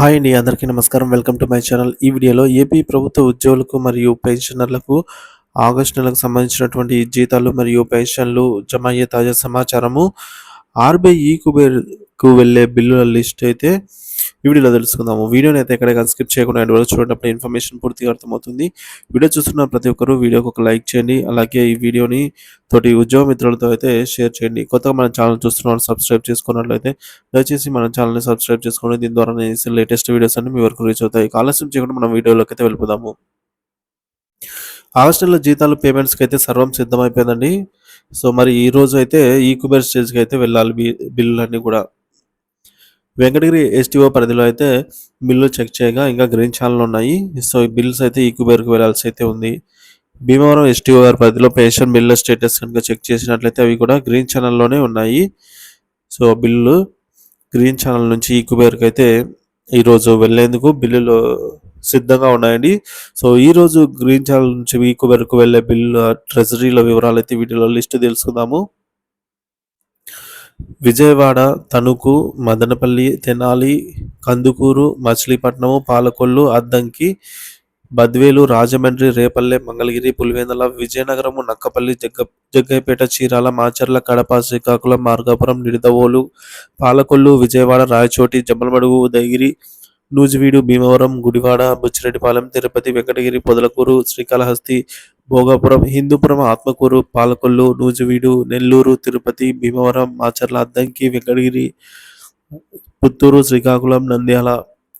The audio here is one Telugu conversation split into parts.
హాయ్ అండి అందరికీ నమస్కారం. Welcome to my channel. ఈ వీడియోలో ఏపీ ప్రభుత్వ ఉద్యోగులకు మరియు పెన్షనర్లకు ఆగస్టు నెలకు సంబంధించినటువంటి జీతాలు మరియు పెన్షన్లు జమ అయ్యే తాజా సమాచారము. ఆర్బీఐ ఈ కుబేర్కు వెళ్ళే బిల్లుల లిస్ట్ అయితే ఈ వీడియోలో తెలుసుకుందాము. వీడియోని అయితే ఎక్కడ స్కిప్ చేయకుండా అండ్ వరకు చూడటప్పుడు ఇన్ఫర్మేషన్ పూర్తిగా అర్థమవుతుంది. వీడియో చూస్తున్న ప్రతి ఒక్కరూ వీడియోకి ఒక లైక్ చేయండి అలాగే ఈ వీడియోని తోటి ఉద్యోగ మిత్రులతో అయితే షేర్ చేయండి. కొత్తగా మన ఛానల్ చూస్తున్న సబ్స్క్రైబ్ చేసుకున్నట్లయితే దయచేసి మన ఛానల్ని సబ్స్క్రైబ్ చేసుకోండి దీని ద్వారా నేను లేటెస్ట్ వీడియోస్ అన్ని మీ వరకు రీచ్ అవుతాయి. ఆలస్యం చేయకుండా మనం వీడియోలోకి అయితే వెళ్ళిపోదాము. ఆగస్టు నెల జీతాలు పేమెంట్స్కి అయితే సర్వం సిద్ధమైపోయిందండి. సో మరి ఈ రోజు అయితే ఈ కుబేర్ స్టేజ్కి అయితే వెళ్ళాలి బిల్లులన్నీ కూడా. వెంకటగిరి ఎస్టీఓ పరిధిలో అయితే బిల్లు చెక్ చేయగా ఇంకా గ్రీన్ ఛానల్ ఉన్నాయి. సో ఈ బిల్స్ అయితే ఈ కుబేర్కి వెళ్ళాల్సి అయితే ఉంది. భీమవరం ఎస్టీఓ గారి పరిధిలో పెన్షన్ బిల్లు స్టేటస్ కనుక చెక్ చేసినట్లయితే అవి కూడా గ్రీన్ ఛానల్లోనే ఉన్నాయి. సో బిల్లు గ్రీన్ ఛానల్ నుంచి ఈ కుబేర్కి అయితే ఈరోజు వెళ్ళేందుకు బిల్లులు సిద్ధంగా ఉన్నాయండి. సో ఈరోజు గ్రీన్ ఛానల్ నుంచి ఈ కుబేర్కు వెళ్ళే బిల్లు ట్రెజరీల వివరాలు అయితే వీటిలో లిస్ట్ తెలుసుకుందాము. విజయవాడ తణుకు మదనపల్లి తెనాలి కందుకూరు మచిలీపట్నము పాలకొల్లు అద్దంకి బద్వేలు రాజమండ్రి రేపల్లె మంగళగిరి పులివెందుల విజయనగరము నక్కపల్లి జగ్గ జగ్గైపేట చీరాల మాచర్ల కడప శ్రీకాకుళం మార్గాపురం నిడదవోలు పాలకొల్లు విజయవాడ రాయచోటి జమ్మలమడుగు ఉదయగిరి నూజివీడు భీమవరం గుడివాడ బుచ్చిరెడ్డిపాలెం తిరుపతి వెంకటగిరి పొదలకూరు శ్రీకాళహస్తి భోగాపురం హిందూపురం ఆత్మకూరు పాలకొల్లు నూజివీడు నెల్లూరు తిరుపతి భీమవరం మాచర్ల అద్దంకి వెంకటగిరి పుత్తూరు శ్రీకాకుళం నంద్యాల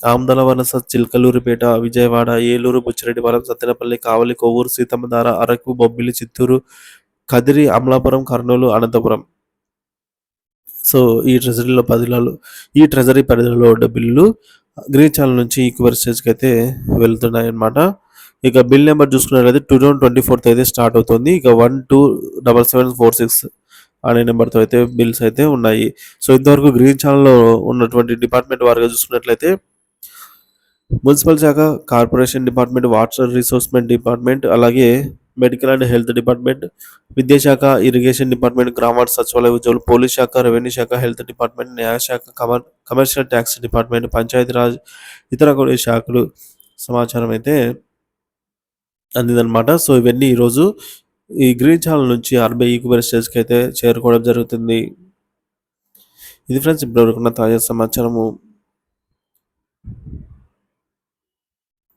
ఆమ్దల వనస చిల్కలూరుపేట విజయవాడ ఏలూరు బుచ్చిరెడ్డివరం సత్తెనపల్లి కావలి కొవ్వూరు సీతమ్మధార అరకు బొబ్బిలి చిత్తూరు కదిరి అమలాపురం కర్నూలు అనంతపురం. సో ఈ ట్రెజరీలో పదిలాలు ఈ ట్రెజరీ పరిధిలో ఉన్న బిల్లు గ్రీన్ ఛానల్ నుంచి ఈక్వర్ స్టేజ్కి అయితే వెళ్తున్నాయి అన్నమాట ఇక బిల్ నెంబర్ చూసుకున్నట్లయితే టూ థౌసండ్ ట్వంటీ ఫోర్త్ అయితే స్టార్ట్ అవుతుంది. ఇక one two double seven four six అనే నెంబర్తో అయితే బిల్స్ అయితే ఉన్నాయి. సో ఇంతవరకు గ్రీన్ ఛానల్లో ఉన్నటువంటి డిపార్ట్మెంట్ వారిగా చూసుకున్నట్లయితే మున్సిపల్ శాఖ కార్పొరేషన్ డిపార్ట్మెంట్ వాటర్ రిసోర్స్మెంట్ డిపార్ట్మెంట్ అలాగే మెడికల్ అండ్ హెల్త్ డిపార్ట్మెంట్ విద్యాశాఖ ఇరిగేషన్ డిపార్ట్మెంట్ గ్రామార్ సచివాలయ ఉద్యోగులు పోలీస్ శాఖ రెవెన్యూ శాఖ హెల్త్ డిపార్ట్మెంట్ న్యాయశాఖ కమర్ కమర్షియల్ ట్యాక్స్ డిపార్ట్మెంట్ పంచాయతీరాజ్ ఇతర కొన్ని శాఖలు సమాచారం అయితే అందిందనమాట సో ఇవన్నీ ఈరోజు ఈ గ్రీన్ ఛానల్ నుంచి ఆర్బీఐ ఈక్వర్ స్టేజ్కి అయితే చేరుకోవడం జరుగుతుంది. ఇది ఫ్రెండ్స్ ఇప్పటివరకు ఉన్న తాజా సమాచారము.